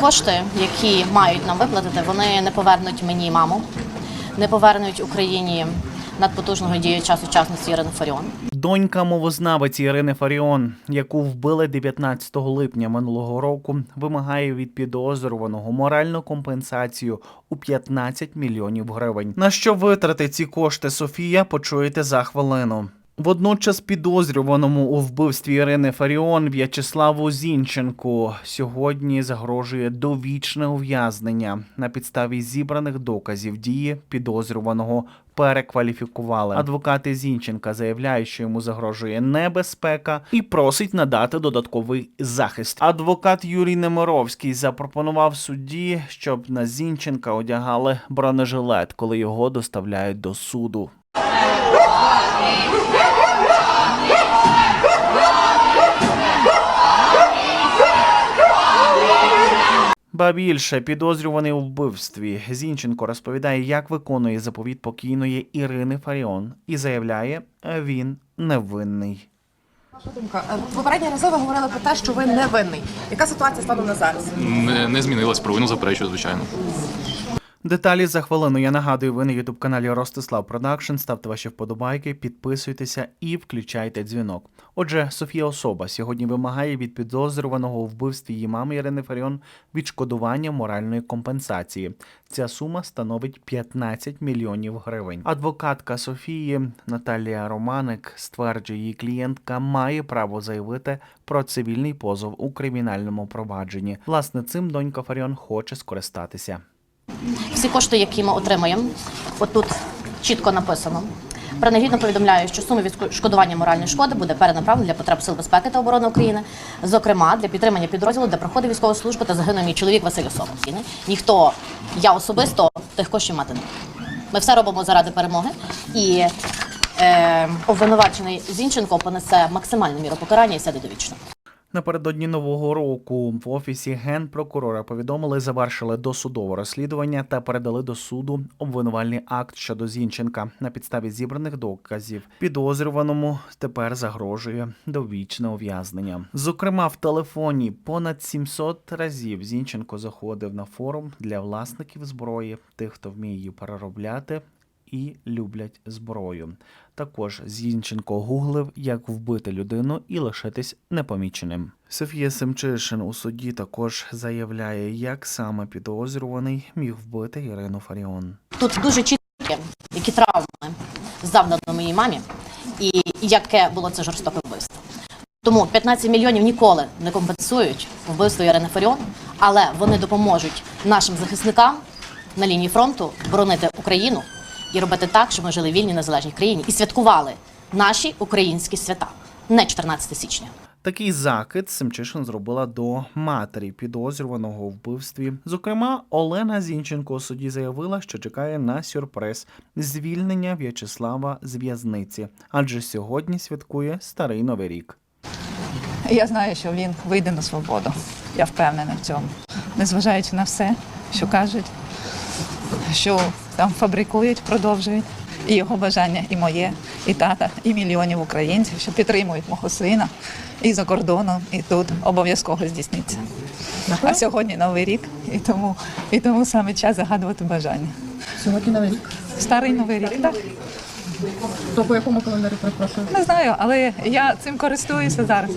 Кошти, які мають нам виплатити, вони не повернуть мені маму, не повернуть Україні надпотужного діяча сучасності Ірини Фаріон. Донька мовознавиці Ірини Фаріон, яку вбили 19 липня минулого року, вимагає від підозрюваного моральну компенсацію у 15 мільйонів гривень. На що витратить ці кошти Софія, почуєте за хвилину. Водночас підозрюваному у вбивстві Ірини Фаріон В'ячеславу Зінченку сьогодні загрожує довічне ув'язнення на підставі зібраних доказів дії підозрюваного перекваліфікували. Адвокати Зінченка заявляють, що йому загрожує небезпека і просить надати додатковий захист. Адвокат Юрій Немировський запропонував судді, щоб на Зінченка одягали бронежилет, коли його доставляють до суду. Ба більше підозрюваний у вбивстві Зінченко розповідає, як виконує заповіт покійної Ірини Фаріон, і заявляє, він невинний. Ваша думка, попередня попередні рази ви говорили про те, що ви не винний. Яка ситуація станом на зараз? Не, не змінилась, провину заперечую, звичайно. Деталі за хвилину. Я нагадую, ви на ютуб каналі Ростислав Продакшн. Ставте ваші вподобайки, підписуйтеся і включайте дзвінок. Отже, Софія Особа сьогодні вимагає від підозрюваного у вбивстві її мами Ірини Фаріон відшкодування моральної компенсації. Ця сума становить 15 мільйонів гривень. Адвокатка Софії Наталія Романик стверджує, її клієнтка має право заявити про цивільний позов у кримінальному провадженні. Власне, цим донька Фаріон хоче скористатися. Всі кошти, які ми отримаємо, отут чітко написано. Принагідно повідомляю, що сума відшкодування моральної шкоди буде перенаправлена для потреб Сил безпеки та оборони України, зокрема для підтримання підрозділу, де проходить військову службу та загинув мій чоловік Василь Особа. Ніхто, я особисто тих коштів мати не. Ми все робимо заради перемоги і е, обвинувачений Зінченко понесе максимальну міру покарання і сяде довічно. Напередодні нового року в офісі генпрокурора повідомили, завершили досудове розслідування та передали до суду обвинувальний акт щодо Зінченка на підставі зібраних доказів. Підозрюваному тепер загрожує довічне ув'язнення. Зокрема, в телефоні понад 700 разів Зінченко заходив на форум для власників зброї, тих, хто вміє її переробляти і люблять зброю. Також Зінченко гуглив, як вбити людину і лишитись непоміченим. Софія Семчишин у суді також заявляє, як саме підозрюваний міг вбити Ірину Фаріон. Тут дуже чіткі, які травми завдано моїй мамі, і яке було це жорстоке вбивство. Тому 15 мільйонів ніколи не компенсують вбивство Ірини Фаріон, але вони допоможуть нашим захисникам на лінії фронту боронити Україну і робити так, щоб ми жили в вільній незалежній країні і святкували наші українські свята, не 14 січня. Такий закид Семчишин зробила до матері підозрюваного у вбивстві. Зокрема, Олена Зінченко у суді заявила, що чекає на сюрприз звільнення В'ячеслава з в'язниці, адже сьогодні святкує старий новий рік. Я знаю, що він вийде на свободу. Я впевнена в цьому. Незважаючи на все, що кажуть, що там фабрикують, продовжують. І його бажання, і моє, і тата, і мільйонів українців, що підтримують мого сина і за кордоном, і тут обов'язково здійсниться. А сьогодні новий рік, і тому, і тому саме час загадувати бажання. Сьогодні новий рік. Старий новий рік, так? То по якому календарю перепрошую? Не знаю, але я цим користуюся зараз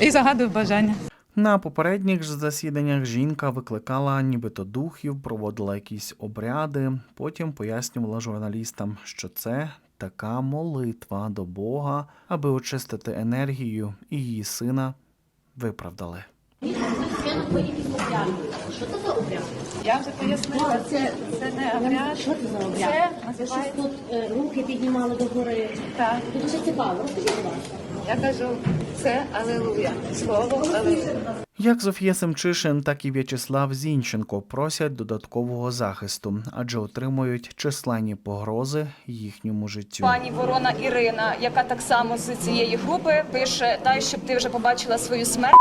і загадую бажання. На попередніх ж засіданнях жінка викликала нібито духів, проводила якісь обряди. Потім пояснювала журналістам, що це така молитва до Бога, аби очистити енергію, і її сина виправдали. Я вже пояснила, це, це не обряд. Що це за обряд? Це називається Тут е, руки піднімали до гори. так. Це дуже цікаво. Розкажіть, будь ласка. Я кажу, це алелуя. Слово алелуя. Як Софія Семчишин, так і В'ячеслав Зінченко просять додаткового захисту, адже отримують численні погрози їхньому життю. Пані Ворона Ірина, яка так само з цієї групи пише: дай, щоб ти вже побачила свою смерть.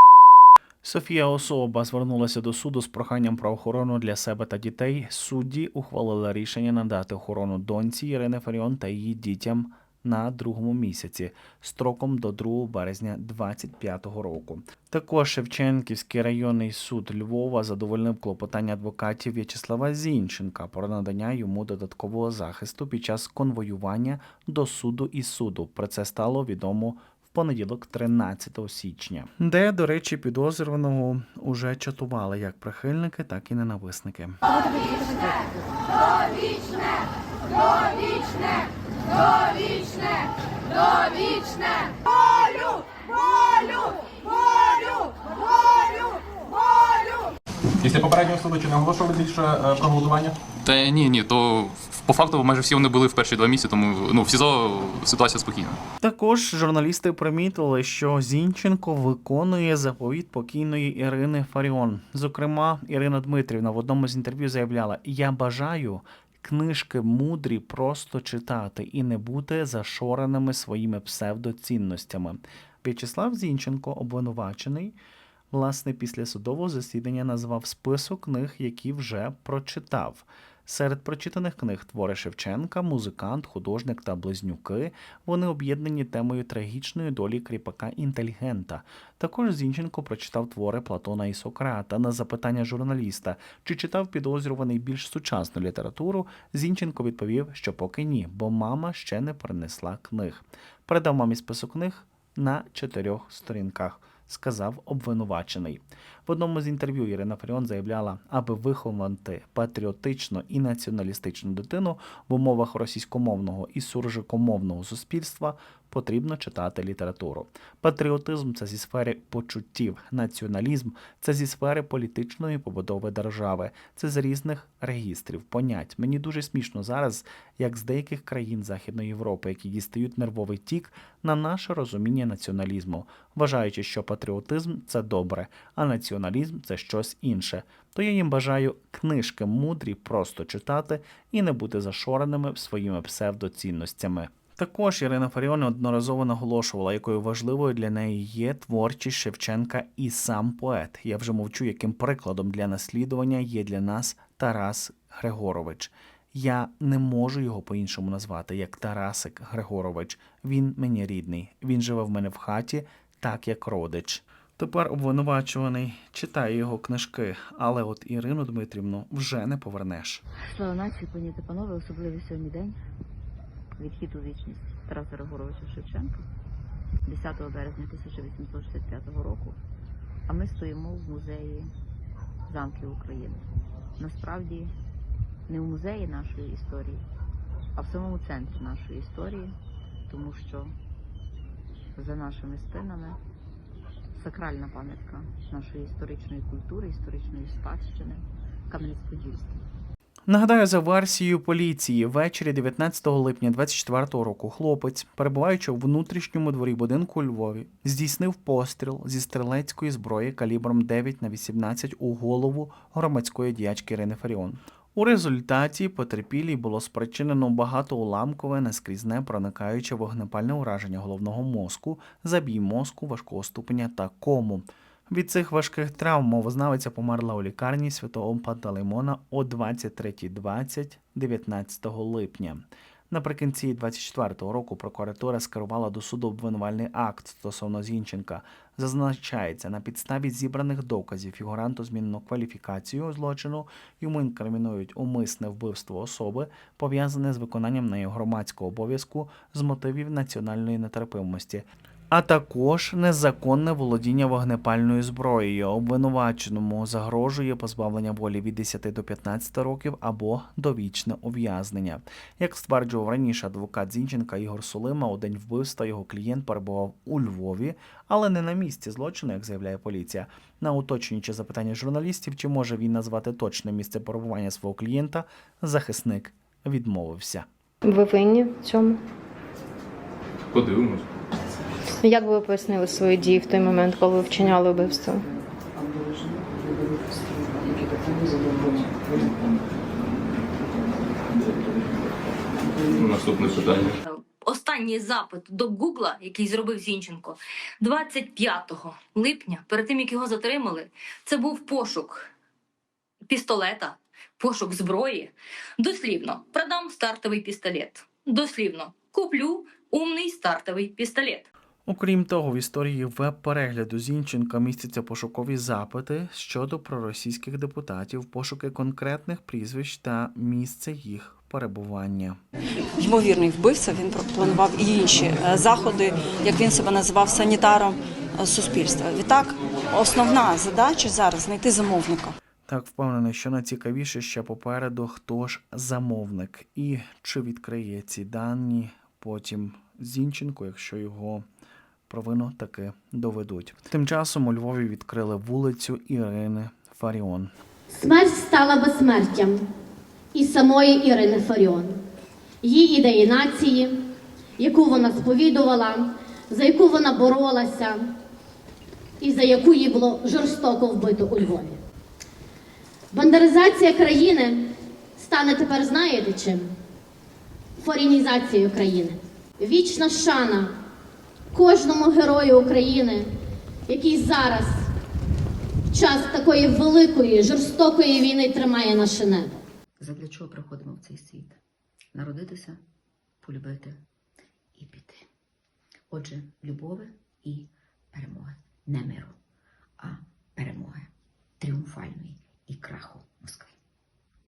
Софія Особа звернулася до суду з проханням про охорону для себе та дітей. Судді ухвалили рішення надати охорону доньці Ірини Фаріон та її дітям на другому місяці строком до 2 березня 2025 року. Також Шевченківський районний суд Львова задовольнив клопотання адвокатів В'ячеслава Зінченка про надання йому додаткового захисту під час конвоювання до суду і суду. Про це стало відомо понеділок, 13 січня, де, до речі, підозрюваного уже чатували як прихильники, так і ненависники. Після попереднього суду чи не оголошували більше е, про голодування? Та ні, ні, то по факту майже всі вони були в перші два місяці, тому ну в СІЗО ситуація спокійна. Також журналісти примітили, що Зінченко виконує заповіт покійної Ірини Фаріон. Зокрема, Ірина Дмитрівна в одному з інтерв'ю заявляла: Я бажаю книжки мудрі просто читати і не бути зашореними своїми псевдоцінностями. В'ячеслав Зінченко, обвинувачений, власне, після судового засідання назвав список книг, які вже прочитав. Серед прочитаних книг твори Шевченка, музикант, художник та близнюки. Вони об'єднані темою трагічної долі кріпака інтелігента. Також Зінченко прочитав твори Платона і Сократа. На запитання журналіста, чи читав підозрюваний більш сучасну літературу, Зінченко відповів, що поки ні, бо мама ще не принесла книг. Передав мамі список книг на чотирьох сторінках сказав обвинувачений. В одному з інтерв'ю Ірина Фаріон заявляла, аби виховати патріотичну і націоналістичну дитину в умовах російськомовного і суржикомовного суспільства потрібно читати літературу. Патріотизм це зі сфери почуттів, націоналізм це зі сфери політичної побудови держави, це з різних регістрів, понять. Мені дуже смішно зараз, як з деяких країн Західної Європи, які дістають нервовий тік на наше розуміння націоналізму, вважаючи, що патріотизм це добре, а націоналізм це щось інше. То я їм бажаю книжки мудрі просто читати і не бути зашореними своїми псевдоцінностями. Також Ірина Фаріон одноразово наголошувала, якою важливою для неї є творчість Шевченка і сам поет. Я вже мовчу, яким прикладом для наслідування є для нас Тарас Григорович. Я не можу його по-іншому назвати, як Тарасик Григорович. Він мені рідний. Він живе в мене в хаті, так як родич. Тепер обвинувачуваний читає його книжки, але от Ірину Дмитрівну вже не повернеш. Слава нації, пані та панове, особливий сьогодні день. Відхід у вічність Тараса Григоровича Шевченка 10 березня 1865 року. А ми стоїмо в музеї замків України. Насправді не в музеї нашої історії, а в самому центрі нашої історії, тому що за нашими спинами сакральна пам'ятка нашої історичної культури, історичної спадщини Кам'янець-Подільський. Нагадаю, за версією поліції, ввечері 19 липня 24 року хлопець, перебуваючи в внутрішньому дворі будинку у Львові, здійснив постріл зі стрілецької зброї калібром 9 на 18 у голову громадської діячки Ірини Фаріон. У результаті потерпілій було спричинено багатоуламкове наскрізне проникаюче вогнепальне ураження головного мозку, забій мозку важкого ступеня та кому. Від цих важких травм мовознавиця померла у лікарні святого Пантелеймона о 23.20 19 липня. Наприкінці 24-го року прокуратура скерувала до суду обвинувальний акт стосовно Зінченка. Зазначається, на підставі зібраних доказів фігуранту змінено кваліфікацію злочину. Йому інкримінують умисне вбивство особи, пов'язане з виконанням нею громадського обов'язку з мотивів національної нетерпимості. А також незаконне володіння вогнепальною зброєю. Обвинуваченому загрожує позбавлення волі від 10 до 15 років або довічне ув'язнення. Як стверджував раніше адвокат Зінченка Ігор Сулима, у день вбивства його клієнт перебував у Львові, але не на місці злочину, як заявляє поліція. На уточнюючи запитання журналістів, чи може він назвати точне місце перебування свого клієнта, захисник відмовився. Ви винні в цьому? Подивимось. Як би ви пояснили свої дії в той момент, коли ви вчиняли вбивство? Наступне питання. Останній запит до Гугла, який зробив Зінченко, 25 липня, перед тим як його затримали, це був пошук пістолета, пошук зброї. Дослівно продам стартовий пістолет. Дослівно куплю умний стартовий пістолет. Окрім того, в історії веб-перегляду Зінченка містяться пошукові запити щодо проросійських депутатів, пошуки конкретних прізвищ та місце їх перебування. ймовірний вбивця. Він планував і інші е, заходи, як він себе називав санітаром е, суспільства. Відтак, основна задача зараз знайти замовника. Так впевнений, що найцікавіше ще попереду, хто ж замовник і чи відкриє ці дані потім Зінченко, якщо його провину таки доведуть. Тим часом у Львові відкрили вулицю Ірини Фаріон. Смерть стала безсмертям і самої Ірини Фаріон, її ідеї нації, яку вона сповідувала, за яку вона боролася і за яку її було жорстоко вбито у Львові. Бандеризація країни стане тепер, знаєте чим? Форінізацією країни. Вічна шана кожному герою України, який зараз в час такої великої, жорстокої війни тримає наше небо. Задля чого приходимо в цей світ? Народитися, полюбити і піти. Отже, любові і перемоги. Не миру, а перемоги тріумфальної і краху.